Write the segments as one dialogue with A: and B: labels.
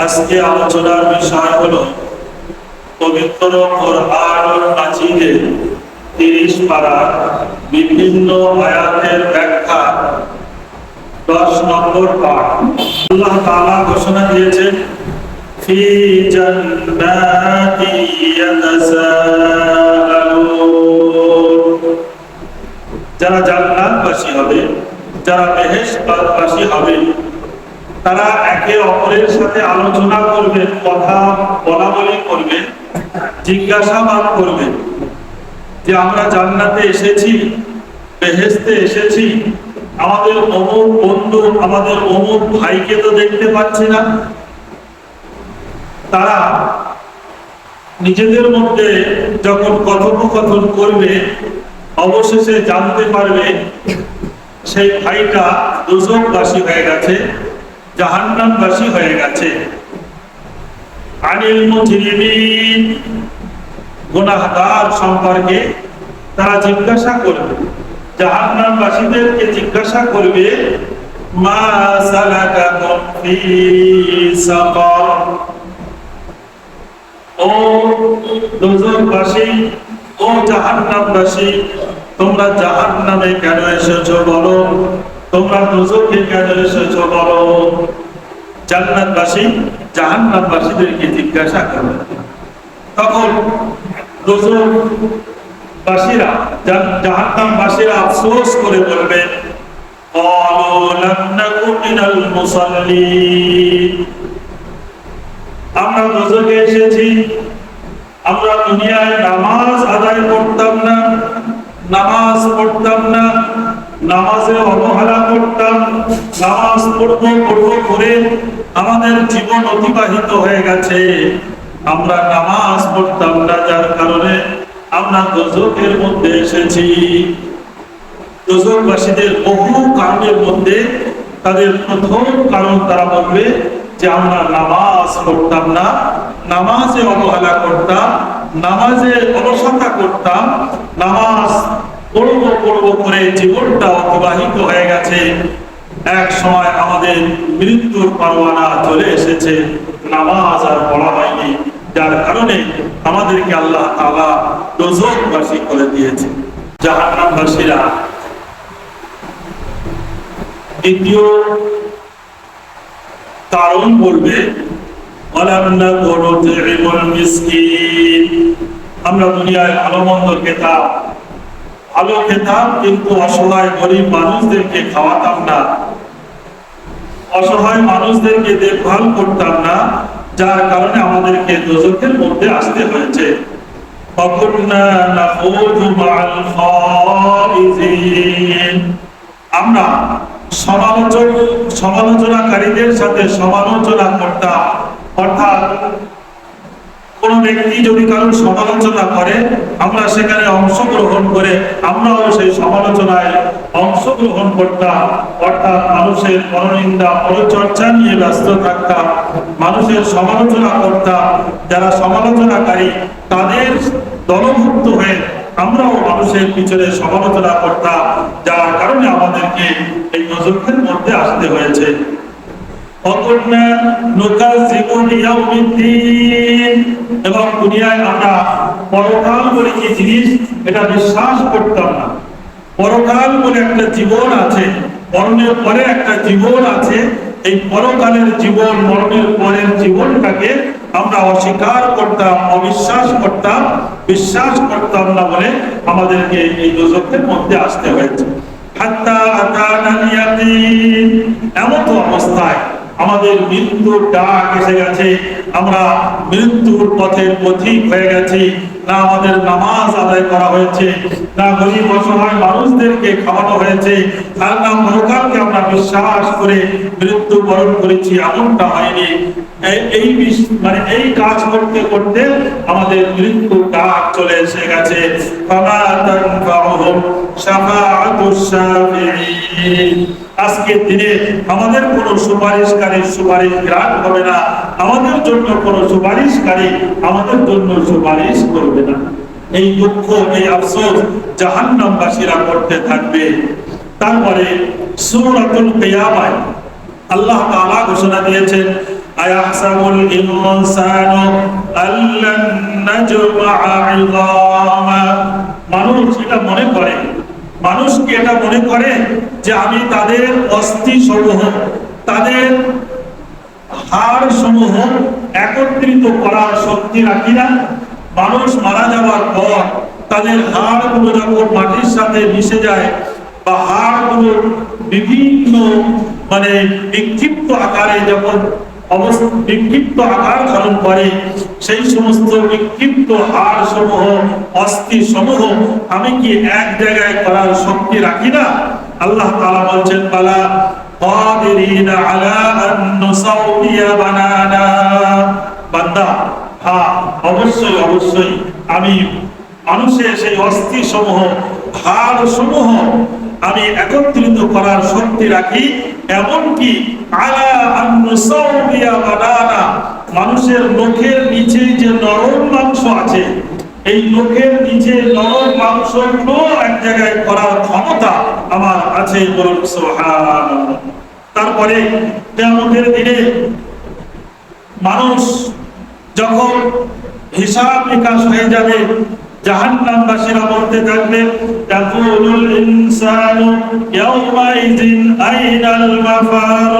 A: আজকে আলোচনার বিষয় হলো পবিত্র কোরআন মাজিদে তিরিশ পাড়ার বিভিন্ন আয়াতের ব্যাখ্যা, দশ নম্বর পাঠ। আল্লাহ ঘোষণা দিয়েছেন, ফি যারা জান্নাতবাসী হবে, যারা বেহেশতবাসী হবে তারা একে অপরের সাথে আলোচনা করবেন কথা বলা বলি করবেন জিজ্ঞাসাবাদ করবেন যে আমরা জান্নাতে এসেছি বেহেস্তে এসেছি, আমাদের অমুক বন্ধু, আমাদের অমুক ভাইকে তো দেখতে পাচ্ছি না। তারা নিজেদের মধ্যে যখন কথোপকথন করবে, অবশেষে জানতে পারবে, সেই ভাইটা দুজকবাসী হয়ে গেছে। জাহান্নামবাসী হয়ে গেছে। আনিল মুজরিমিন গুনাহগার সম্পর্কে তারা জিজ্ঞাসা করবে। জাহান্নামবাসীদেরকে জিজ্ঞাসা করবে, মা সালাকাকুম ফি সাকার ও দুজকবাসী ও জাহান্নামবাসী, তোমরা জাহান্নামে কেন এসেছ বলো? তোমরা দোজখকে কাজে সহ্য করো জান্নাতবাসী জাহান্নাতবাসীদেরকে জিজ্ঞাসা করো। তখন দোজখবাসীরা আফসোস করে বলবে আমরা দোজকে এসেছি, আমরা দুনিয়ায় নামাজ আদায় করতাম না, নামাজ পড়তাম না নামাজে অবহেলা করতাম, নামাজ পড়ব পড়ব করে আমাদের জীবন অতিবাহিত হয়ে গেছে। আমরা নামাজ পড়তাম না, যার কারণে আমরা দোজকের মধ্যে এসেছি। দোজকবাসীদের বহু কারণের মধ্যে তাদের প্রথম কারণ তারা বলবে যে আমরা নামাজ পড়তাম না, নামাজে অবহেলা করতাম, নামাজে অলসতা করতাম, নামাজ পড়ব পড়ব করে জীবনটা অতিবাহিত হয়ে গেছে। এক সময় আমাদের মৃত্যুর পরোয়ানা চলে এসেছে, নামাজ আর পড়া হয়নি। যার কারণে আমাদেরকে আল্লাহ তাআলা দোজকবাসী করে দিয়েছে, জাহান্নামবাসীরা। দ্বিতীয় কারণ বলবে আমরা দুনিয়ায় ভালো মন্দ খেতাম ভালো খেতাম, কিন্তু অসহায় গরিব মানুষদেরকে খাওয়াতাম না। অসহায় মানুষদেরকে দেখভাল করতাম না, যার কারণে আমাদেরকে দোজকের মধ্যে আসতে হয়েছে। আমরা সমালোচক, সমালোচনাকারীদের সাথে সমালোচনা করতাম। অর্থাৎ কোন ব্যক্তি যদি কারোর সমালোচনা করে, আমরা সেখানে অংশগ্রহণ করে আমরাও সেই সমালোচনায় অংশগ্রহণ করতাম। অর্থাৎ মানুষের পরনিন্দা পরচর্চা নিয়ে ব্যস্ত থাকতাম, মানুষের সমালোচনা করতাম। যারা সমালোচনাকারী, তাদের দলভুক্ত হয়ে আমরাও মানুষের পিছনে সমালোচনা করতাম। যার কারণে আমাদেরকে এই নজরুলের মধ্যে আসতে হয়েছে। এবং দুনিয়ায় আমরা পরকাল বলে জিনিস, এটা বিশ্বাস করতাম না। পরকাল বলে একটা জীবন আছে, মরণের পরে একটা জীবন আছে। এই পরকালের জীবন, মরণের পরের জীবনটাকে আমরা অস্বীকার করতাম, অবিশ্বাস করতাম, বিশ্বাস করতাম না বলে আমাদেরকে এই দুজকের মধ্যে আসতে হয়েছে। এমন তো অবস্থায় আমাদের মৃত্যুর ডাক এসে গেছে। আমরা মৃত্যুর পথের পথিক হয়ে গেছি। না আমাদের নামাজ আদায় করা হয়েছে, না গরিব অসহায় মানুষদেরকে খাওয়ানো হয়েছে। আর না পরকালকে আমরা বিশ্বাস করে মৃত্যু বরণ করেছি, এমনটা হয়নি। এই মানে এই কাজ করতে করতে আমাদের মৃত্যু ডাক চলে এসে গেছে। আজকের দিনে আমাদের কোন সুপারিশকারী সুপারিশ গ্রাহক হবে না। আমাদের জন্য কোন সুপারিশকারী আমাদের জন্য সুপারিশ করবে না। এই দুঃখ, এই আফসোস জাহান্নামবাসীরা করতে থাকবে। তারপরে সূরাতুল কিয়ামায় আল্লাহ তাআলা ঘোষণা দিয়েছেন, আয়াহসাবুল ইনসানু আল্লান নাজমা ইযামা মানুষ এটা মনে করে মানুষ কি এটা মনে করে যে আমি তাদের অস্থি সমূহ, তাদের হাড় সমূহ একত্রিত করার শক্তি রাখি না? মানুষ মারা যাওয়ার পর তাদের হাড়গুলো যখন মাটির সাথে মিশে যায় বা হাড়গুলো বিভিন্ন মানে বিক্ষিপ্ত আকারে যখন বিক্ষিপ্ত আকার ধারণ করে সেই সমস্ত বিক্ষিপ্ত হাড় সমূহ অস্থি সমূহ আমি কি এক জায়গায় করার শক্তি রাখি না আল্লাহ তাআলা বলছেন বালা قادرين على أن نسوي بنانا বান্দা হ্যাঁ অবশ্যই অবশ্যই আমি মানুষের সেই অস্থি সমূহ হাড় সমূহ আমি একত্রিত করার শক্তি রাখি, এমনকি মানুষের মুখের নিচে যে নরম মাংস আছে, এই লোকের নিচে নরম মাংসগুলো এক জায়গায় করার ক্ষমতা আমার আছে তারপরে কিয়ামতের দিনে মানুষ যখন হিসাব নিকাশ হয়ে যাবে জাহান্নামবাসীরা বলতে থাকবে, তাকুলুল ইনসানু ইয়াউমাইযিন আইনাল মাফার।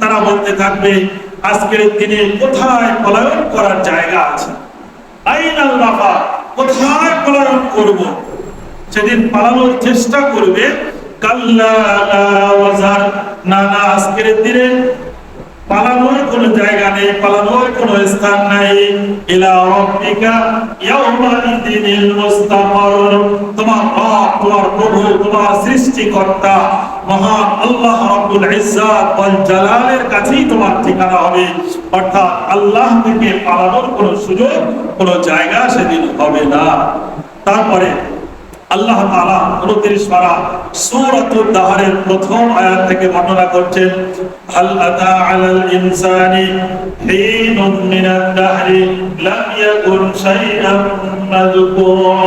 A: তারা বলতে থাকবে, আজকের দিনে কোথায় পলায়ন করার জায়গা আছে? আইনাল মাফার, কোথায় পলায়ন করব? সেদিন পালানোর চেষ্টা করবে, কাল্লা না না, আজকের দিনে পালানোর জায়গা নেই, পালানোর স্থান নাই। ইলা রাব্বিকা তোমার তোমার প্রভু, তোমার সৃষ্টিকর্তা আল্লাহ রাব্বুল ইজ্জাত ওয়াল জালালের কাছেই তোমার ঠিকানা হবে। অর্থাৎ আল্লাহ থেকে পালানোর কোনো সুযোগ, কোনো জায়গা সেদিন হবে না। তারপরে আল্লাহ তাআলা 29 পারা সূরাতুদ দাহরের প্রথম আয়াত থেকে বর্ণনা করছেন, হাল আতা আলাল ইনসানি হিনুন মিনাদ দাহরি লাম ইয়াকুন শাইআন মাযকুরা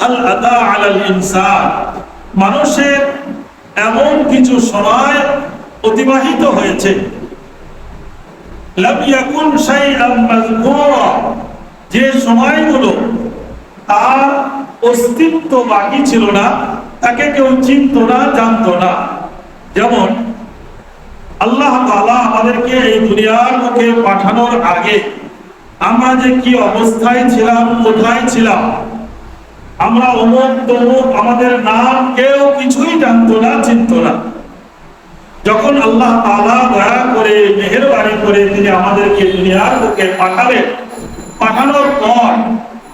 A: হাল আতা আলাল ইনসান, মানুষের এমন কিছু সময় অতিবাহিত হয়েছে। লাম ইয়াকুন শাইআন মাযকুরা যে সময়গুলো তার অস্তিত্ব বাকি ছিল না, তাকে কেউ চিনত না, জানতো না। যেমন, আল্লাহ তাআলা আমাদেরকে এই দুনিয়ার মুখে পাঠানোর আগে, আমরা যে কি অবস্থায় ছিলাম, কোথায় ছিলাম, আমরা অমুক তমুক আমাদের নাম কেউ কিছুই জানতো না, চিনত না। যখন আল্লাহ তাআলা দয়া করে, মেহেরবানি করে তিনি আমাদেরকে দুনিয়ার বুকে পাঠালেন, পাঠানোর পর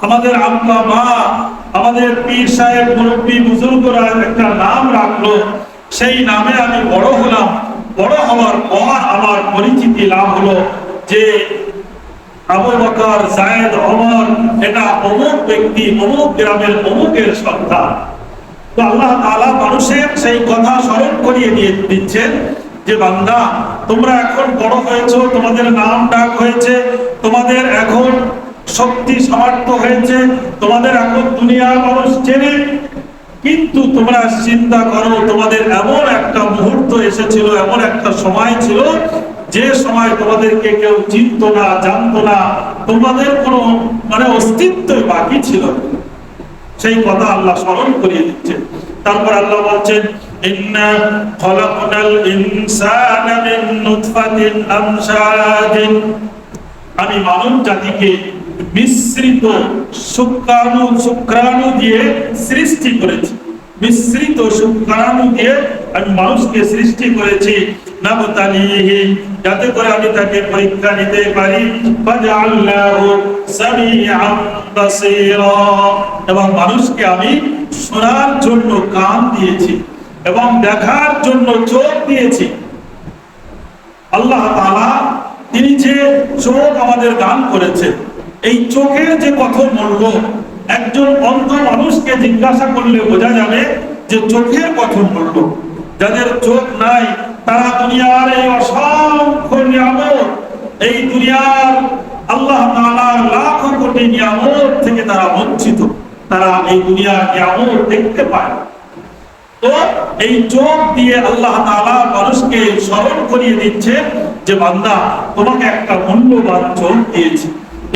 A: আমাদের আব্বা মা আমাদের পীর সাহেব মুরব্বী বুজুর্গরা একটা নাম রাখল। সেই নামে আমি বড় হলাম। বড় হওয়ার পর আমার পরিচিতি লাভ হলো যে আবু বকর, জায়েদ, ওমর, এটা অমুক ব্যক্তি, অমুক গ্রামের অমুকের সন্তান তো আল্লাহ মানুষের সেই কথা স্মরণ করিয়ে দিয়ে দিচ্ছেন যে, বান্দা, তোমরা এখন বড় হয়েছো, তোমাদের নাম ডাক হয়েছে, তোমাদের এখন শক্তি সামর্থ্য হয়েছে, তোমাদের এখন দুনিয়ার মানুষ চেনে। কিন্তু তোমরা চিন্তা করো, তোমাদের এমন একটা মুহূর্ত এসেছিল, এমন একটা সময় ছিল, যে সময় তোমাদেরকে কেউ চিনত না, জানতো না। তোমাদের কোনো মানে অস্তিত্বই বাকি ছিল সেই কথা আল্লাহ স্মরণ করিয়ে দিচ্ছে তারপর আল্লাহ বলছেন, ইন্না খলাকনাল ইনসানা মিন নুতফাতিন আমশাজিন। আমি মানব জাতিকে মিশ্রিত শুক্রাণু শুক্রাণু দিয়ে সৃষ্টি করেছি। মিশ্রিত শুক্রাণু দিয়ে আমি মানুষকে সৃষ্টি করেছি। যাতে করে আমি তাকে পরীক্ষা নিতে পারি। বাসীরা। এবং মানুষকে আমি শোনার জন্য কান দিয়েছি এবং দেখার জন্য চোখ দিয়েছি। আল্লাহ তাআলা তিনি যে চোখ আমাদের দান করেছেন এই চোখের যে কত মূল্য একজন অন্ধ মানুষকে জিজ্ঞাসা করলে বোঝা যাবে যে চোখের কত মূল্য যাদের চোখ নাই, তারা দুনিয়ার এই অসংখ্য নিয়ামত, এই দুনিয়ার আল্লাহ তাআলার লাখো কোটি নিয়ামত থেকে তারা বঞ্চিত। তারা এই দুনিয়ার নিয়ামত দেখতে পায় তো এই চোখ দিয়ে আল্লাহ তাআলা মানুষকে স্মরণ করিয়ে দিচ্ছে যে, বান্দা, তোমাকে একটা মূল্যবান চোখ দিয়েছি।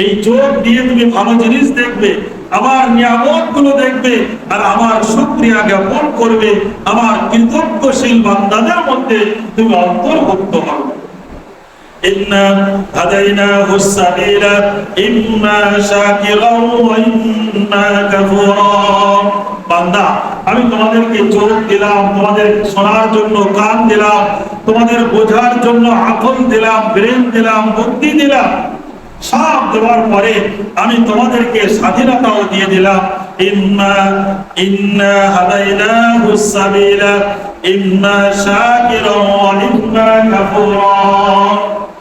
A: এই চোখ দিয়ে তুমি ভালো জিনিস দেখবে, আমার নিয়ামতগুলো দেখবে, আর আমার সুক্রিয়া জ্ঞাপন করবে, আমার কৃতজ্ঞশীল বান্দাদের মধ্যে তুমি অন্তর্ভুক্ত হবে আমি তোমাদেরকে চোখ দিলাম, তোমাদের শোনার জন্য কান দিলাম, তোমাদের বোঝার জন্য আকল দিলাম, ব্রেন দিলাম, বুদ্ধি দিলাম সব দেওয়ার পরে আমি তোমাদেরকে স্বাধীনতাও দিয়ে দিলাম। ইন্না ইন্না হাদাইনাহু সাবিলা, ইন্না ইন্না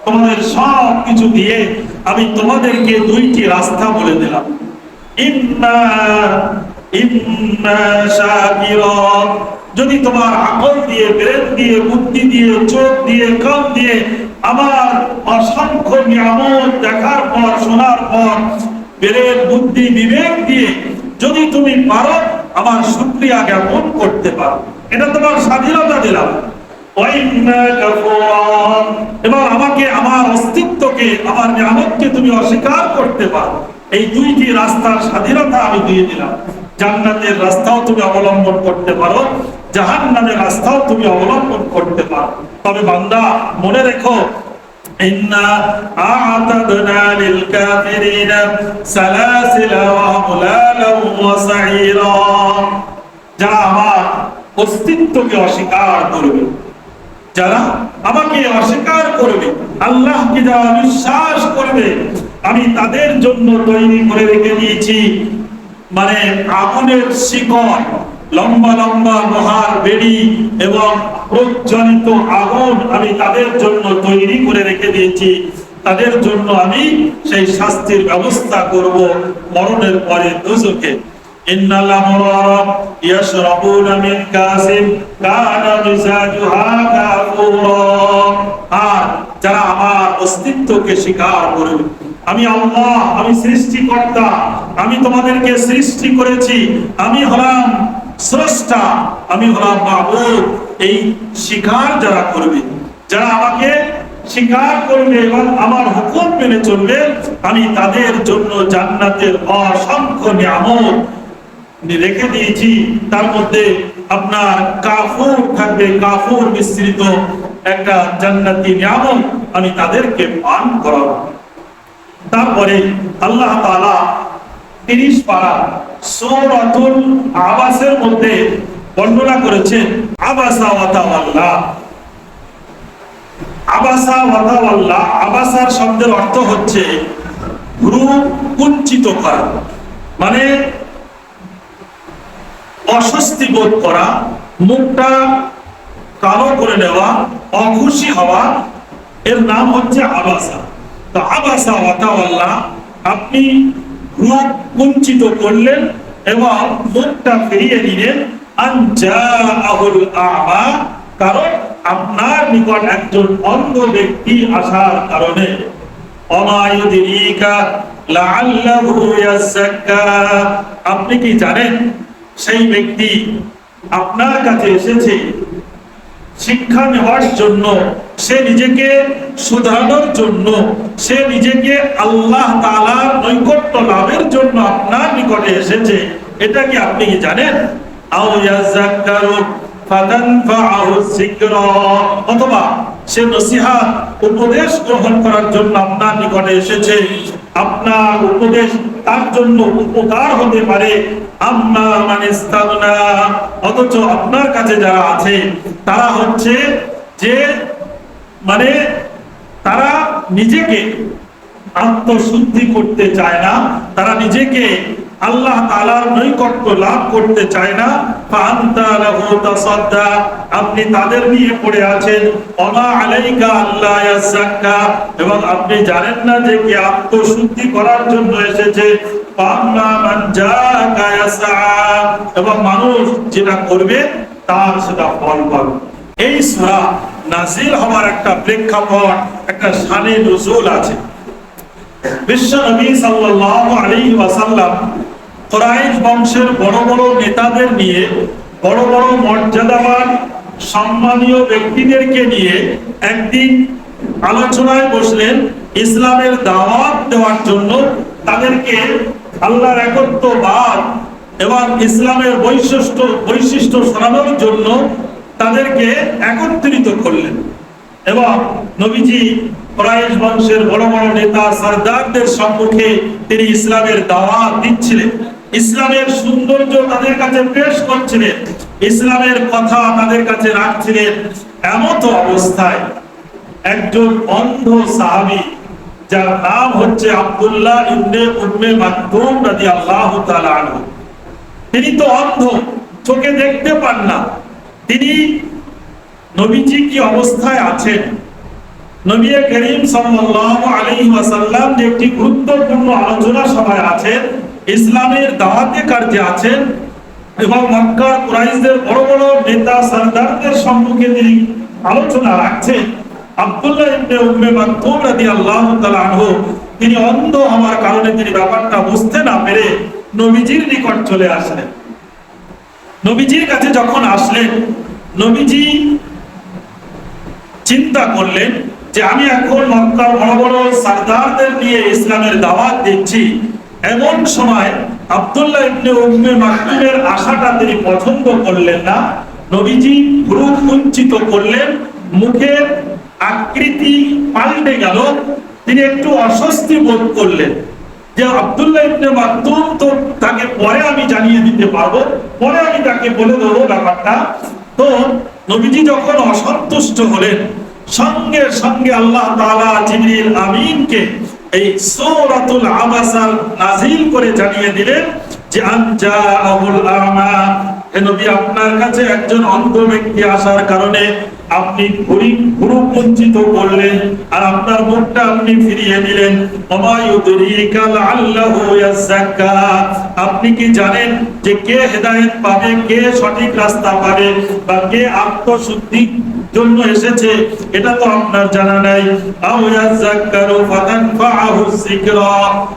A: তোমাদের সব কিছু দিয়ে আমি তোমাদেরকে দুইটি রাস্তা বলে দিলাম। ইন্না ইন্না শাকিরা। যদি তোমার আকল দিয়ে ব্রেন দিয়ে, বুদ্ধি দিয়ে, চোখ দিয়ে, কান দিয়ে আমার অসংখ্য নিয়ামত দেখার পর, শোনার পর ব্রেন বুদ্ধি, বিবেক দিয়ে যদি তুমি পারো, আমার শুক্রিয়া জ্ঞাপন করতে পারো। এটা তোমার স্বাধীনতা দিলাম। এবং আমাকে, আমার অস্তিত্বকে, আমার নিয়ামতকে তুমি অস্বীকার করতে পারো। এই দুইটি রাস্তার স্বাধীনতা আমি দিয়ে দিলাম। জান্নাতের রাস্তাও তুমি অবলম্বন করতে পারো জাহান্নামের রাস্তাও তুমি অবলম্বন করতে পারো তবে বান্দা মনে রেখো إنا أعتدنا للكافرين سلاسل وأغلالا وسعيرا যারা আমার অস্তিত্বকে অস্বীকার করবে যারা আমাকে অস্বীকার করবে আল্লাহকে যারা বিশ্বাস করবে আমি তাদের জন্য তৈরি করে রেখে দিয়েছি মানে আগুনের শিকড়, লম্বা লম্বা লোহার বেড়ি এবং প্রজ্বলিত আগুন আমি তাদের জন্য তৈরি করে রেখে দিয়েছি। তাদের জন্য আমি সেই শাস্তির ব্যবস্থা করব মরণের পরে দুজকে যারা আমার অস্তিত্বকে স্বীকার করবে আমি আল্লাহ, আমি সৃষ্টিকর্তা, আমি তোমাদেরকে সৃষ্টি করেছি, আমি হলাম স্রষ্টা, আমি হলাম মাহবুব এই স্বীকার যারা করবে, যারা আমাকে স্বীকার করবে এবং আমার হুকুম মেনে চলবে, আমি তাদের জন্য জান্নাতের অসংখ্য নিয়ামত রেখে দিয়েছি। তার মধ্যে আপনার কাফুর থাকবে, কাফুর মিশ্রিত একটা জান্নাতি নিয়ামত আমি তাদেরকে পান করাবো। তারপরে আল্লাহ তাআলা তিরিশ পারা সৌরাতুল আবাসের মধ্যে বর্ণনা করেছেন, আবাসা ওয়াতাওয়াল্লা আবাসা ওয়াতাওয়াল্লা আবাসার শব্দের অর্থ হচ্ছে ভ্রু কুঞ্চিত করা মানে অস্বস্তি বোধ করা, মুখটা কালো করে নেওয়া, অখুশি হওয়া, এর নাম হচ্ছে আবাসা। তো আবাসা ওয়াতাওয়াল্লা আপনি রূপ কুঞ্চিত করলেন এবং মুখটা ফিরিয়ে নিলেন। আনজা আহুল আমা, কারণ আপনার নিকট একজন অন্ধ ব্যক্তি আসার কারণে। আপনি কি জানেন, সেই ব্যক্তি আপনার কাছে এসেছে শিক্ষা নেওয়ার জন্য সে নিজেকে শুধরানোর জন্য, সে নিজেকে আল্লাহ তাআলার নৈকট্য লাভের জন্য আপনার নিকটে এসেছে। এটা কি আপনি কি জানেন? উপদেশ গ্রহণ করার জন্য আপনার নিকটে এসেছে। আপনার উপদেশ তার জন্য উপকার হতে পারে। মানিস্তাগনা অথচ আপনার কাছে যারা আছে, তারা হচ্ছে যে মানে তারা নিজেকে আত্মশুদ্ধি করতে চায় না, তারা নিজেকে আল্লাহ তাআলার নৈকট্য লাভ করতে চায় না। আপনি তাদের নিয়ে পড়ে আছেন। এবং আপনি জানেন না যে কি আত্মশুদ্ধি করার জন্য এসেছে। এবং মানুষ যেটা করবে, তার সেটা ফল পাবে। এই সূরা নাজিল হওয়ার একটা প্রেক্ষাপট, একটা শানে নজুল আছে। বিশ্ব নবী সাল্লাল্লাহু আলাইহি ওয়াসাল্লাম কুরাইশ বংশের বড় বড় নেতাদের নিয়ে, বড় বড় মর্যাদাবান, সম্মানীয় ব্যক্তিদেরকে নিয়ে একদিন আলোচনায় বসলেন ইসলামের দাওয়াত দেওয়ার জন্য। তাদেরকে আল্লাহর একত্ববাদ এবং ইসলামের বৈশিষ্ট্য বৈশিষ্ট্য শোনানোর জন্য তাদেরকে একত্রিত করলেন। এবং নবীজি কোরাইশ বংশের বড় বড় নেতা সর্দারদের সম্মুখে তিনি ইসলামের দাওয়াত দিচ্ছিলেন। ইসলামের সৌন্দর্য তাদের কাছে পেশ করছিলেন। ইসলামের কথা তাদের কাছে রাখছিলেন। এমত অবস্থায় একজন অন্ধ সাহাবী, যার নাম হচ্ছে আব্দুল্লাহ ইবনে উম্মে মাকতুম রাদিয়াল্লাহু তাআলা আনহু। তিনি তো অন্ধ, চোখে দেখতে পান না। তিনি নবীজি কি অবস্থায় আছেন? নবী করিম সাল্লাল্লাহু আলাইহি ওয়াসাল্লাম যে একটি গুরুত্বপূর্ণ আলোচনা সভায় আছেন, ইসলামের দাওয়াতে কার্যে আছেন এবং কুরাইশদের বড় বড় নেতা সরদারদের সম্মুখে তিনি আলোচনা রাখছেন। আব্দুল্লাহ ইবনে উম্মে মাকতুম রাদিয়াল্লাহু তাআলা আনহু, তিনি অন্ধ হওয়ার কারণে তিনি ব্যাপারটা বুঝতে না পেরে নবীজির নিকট চলে আসলেন। নবীজির কাছে যখন আসলেন, নবীজি চিন্তা করলেন যে আমি এখন মক্কার বড় বড় সরদারদের নিয়ে ইসলামের দাওয়াত দিচ্ছি। এমন সময় আব্দুল্লাহ ইবনে উম্মে মাকতুমের আশাটা তিনি পছন্দ করলেন না। নবীজি ভ্রু কুঞ্চিত করলেন, মুখের আকৃতি পাল্টে গেল, তিনি একটু অস্বস্তি বোধ করলেন। যে আব্দুল্লাহ ইবনে মাকতুম তো তাকে পরে আমি জানিয়ে দিতে পারব, পরে আমি তাকে বলে দেবো ব্যাপারটা। তো নবীজি যখন অসন্তুষ্ট হলেন, সঙ্গে সঙ্গে আল্লাহ তাআলা জিবরিল আমিনকে এই সূরাতুল আবাসাল নাজিল করে জানিয়ে দিলেন যে আনজাআহুল আমা আপনার কাছে একজন অন্ধ ব্যক্তি আসার কারণে আপনি বঞ্চিত করলেন আর আপনার মুখটা আপনি ফিরিয়ে দিলেন আপনি কি জানেন যে কে হেদায়েত পাবে, কে সঠিক রাস্তা পাবে বা কে আত্মশুদ্ধি জন্য এসেছে? এটা তো আপনার জানা নাই।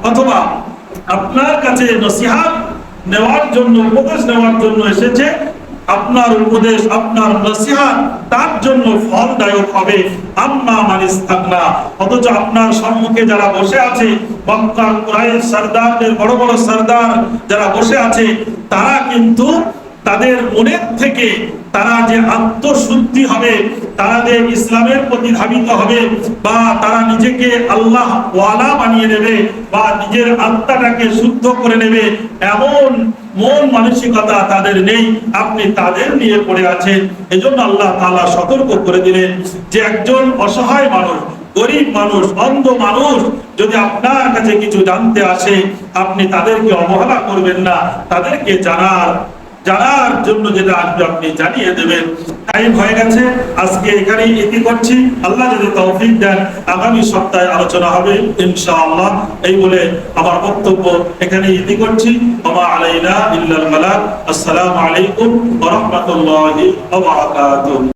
A: অথবা আপনার কাছে নসিহত নেওয়ার জন্য, উপদেশ নেওয়ার জন্য এসেছে। আপনার উপদেশ, আপনার নসিহা, তার জন্য ফলদায়ক হবে। আম্মা মানিস থাকলা অথচ আপনার সম্মুখে যারা বসে আছে, মক্কার কুরাইশ সরদারদের, বড় বড় সরদার যারা বসে আছে, তারা কিন্তু তাদের মনের থেকে তারা যে আত্মশুদ্ধি হবে, তারা যে ইসলামের প্রতি ধাবিত হবে বা তারা নিজেকে আল্লাহ ওয়ালা বানিয়ে নেবে বা নিজের আত্মাটাকে শুদ্ধ করে নেবে, এমন মন মানসিকতা তাদের নেই। আপনি তাদের নিয়ে পড়ে আছেন। এজন্য আল্লাহ তাআলা সতর্ক করে দিলেন যে একজন অসহায় মানুষ, গরিব মানুষ, অন্ধ মানুষ যদি আপনার কাছে কিছু জানতে আসে, আপনি তাদেরকে অবহেলা করবেন না। তাদেরকে জানার জানার জন্য যেটা আসবে আপনি জানিয়ে দেবেন টাইম হয়ে গেছে। আজকে এখানেই এটি করছি। আল্লাহ যদি তৌফিক দেন, আগামী সপ্তাহে আলোচনা হবে, ইনশাআল্লাহ। এই বলে আমার বক্তব্য এখানে এটি করছি। আমা আলাইনা ইল্লাল মালাক আসসালামু আলাইকুম ওয়া রাহমাতুল্লাহি ওয়া বারাকাতুহু।